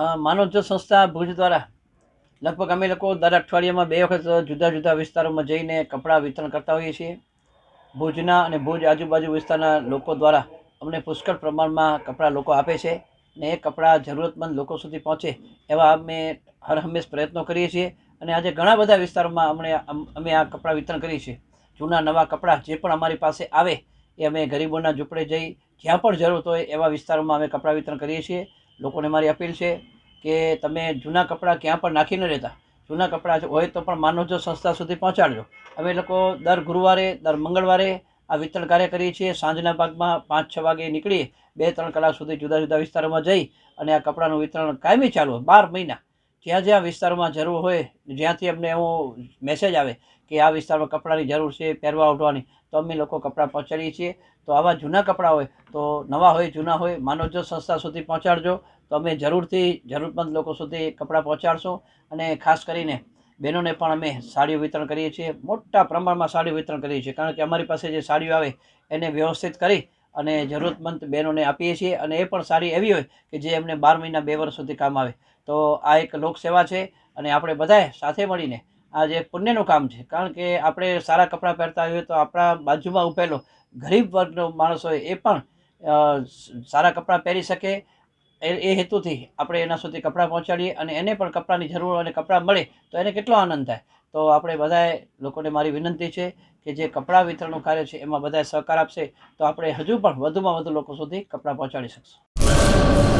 માનવજ્યોત સંસ્થા ભુજ દ્વારા લગભગ અમે લોકો દર અઠવાડિયામાં બે વખત જુદા જુદા વિસ્તારોમાં જઈને કપડાં વિતરણ કરતા હોઈએ છીએ. ભુજના અને ભુજ આજુબાજુ વિસ્તારના લોકો દ્વારા અમને પુષ્કળ પ્રમાણમાં કપડાં લોકો આપે છે અને એ કપડાં જરૂરતમંદ લોકો સુધી પહોંચે એવા અમે હર હંમેશ પ્રયત્નો કરીએ છીએ અને આજે ઘણા બધા વિસ્તારોમાં અમને અમ- અમે આ કપડાં વિતરણ કરીએ છીએ. જૂના નવા કપડાં જે પણ અમારી પાસે આવે એ અમે ગરીબોના ઝૂંપડે જઈ જ્યાં પણ જરૂરત હોય એવા વિસ્તારોમાં અમે કપડાં વિતરણ કરીએ છીએ. લોકોને મારી અપીલ છે કે તમે જૂના કપડાં ક્યાં પણ નાખી ન રહેતા. જૂના કપડાં હોય તો પણ માનવજો સંસ્થા સુધી પહોંચાડજો. અમે લોકો દર ગુરુવારે, દર મંગળવારે આ વિતરણ કાર્ય કરીએ છીએ. સાંજના ભાગમાં પાંચ છ વાગે નીકળી બે ત્રણ કલાક સુધી જુદા જુદા વિસ્તારોમાં જઈ અને આ કપડાનું વિતરણ કાયમી ચાલુ બાર મહિના. જ્યાં જ્યાં વિસ્તારોમાં જરૂર હોય, જ્યાંથી અમને એવો મેસેજ આવે કે આ વિસ્તારમાં કપડાની જરૂર છે, પહેરવા ઉઠવાની તો અમે લોકો કપડાં પહોંચાડીએ છીએ. તો આવા જૂના કપડાં હોય, તો નવા હોય, જૂના હોય માનવજો સંસ્થા સુધી પહોંચાડજો, તો અમે જરૂરથી જરૂરમંદ લોકો સુધી કપડાં પહોંચાડશું. અને ખાસ કરીને બહેનોને પણ અમે સાડીઓ વિતરણ કરીએ છીએ. મોટા પ્રમાણમાં સાડીઓ વિતરણ કરીએ છીએ, કારણ કે અમારી પાસે જે સાડીઓ આવે, એને વ્યવસ્થિત કરી અને જરૂરતમંદ બહેનોને આપીએ છીએ. અને એ પણ સાડી એવી હોય કે જે એમને બાર મહિના બે વર્ષ સુધી કામ આવે. તો આ એક લોકસેવા છે અને આપણે બધાએ સાથે મળીને આ જે પુણ્યનું કામ છે, કારણ કે આપણે સારા કપડાં પહેરતા હોઈએ તો આપણા બાજુમાં ઊભેલો ગરીબ વર્ગનો માણસ હોય એ પણ સારા કપડાં પહેરી શકે. એ હેતુથી આપણે એના સુધી કપડાં પહોંચાડીએ અને એને પણ કપડાંની જરૂર અને કપડાં મળે તો એને કેટલો આનંદ થાય. તો આપણે બધાએ લોકોને મારી વિનંતી છે કે જે કપડાં વિતરણનું કાર્ય છે એમાં બધાએ સહકાર આપશે તો આપણે હજુ પણ વધુમાં વધુ લોકો સુધી કપડાં પહોંચાડી શકશું.